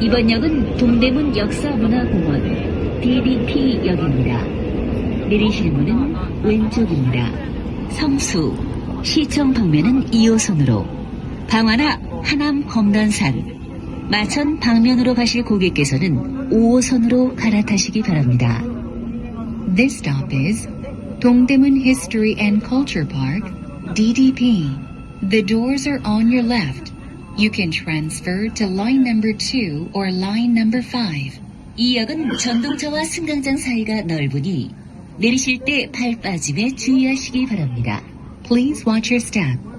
이번 역은 동대문 역사문화공원 DDP역입니다. 내리실 문은 왼쪽입니다. 성수, 시청 방면은 2호선으로, 방화나 하남 검단산, 마천 방면으로 가실 고객께서는 5호선으로 갈아타시기 바랍니다. This stop is Dongdaemun History and Culture Park, DDP. The doors are on your left. You can transfer to line number 2 or line number 5. 이 역은 전동차와 승강장 사이가 넓으니 내리실 때발 빠짐에 주의하시기 바랍니다. Please watch your step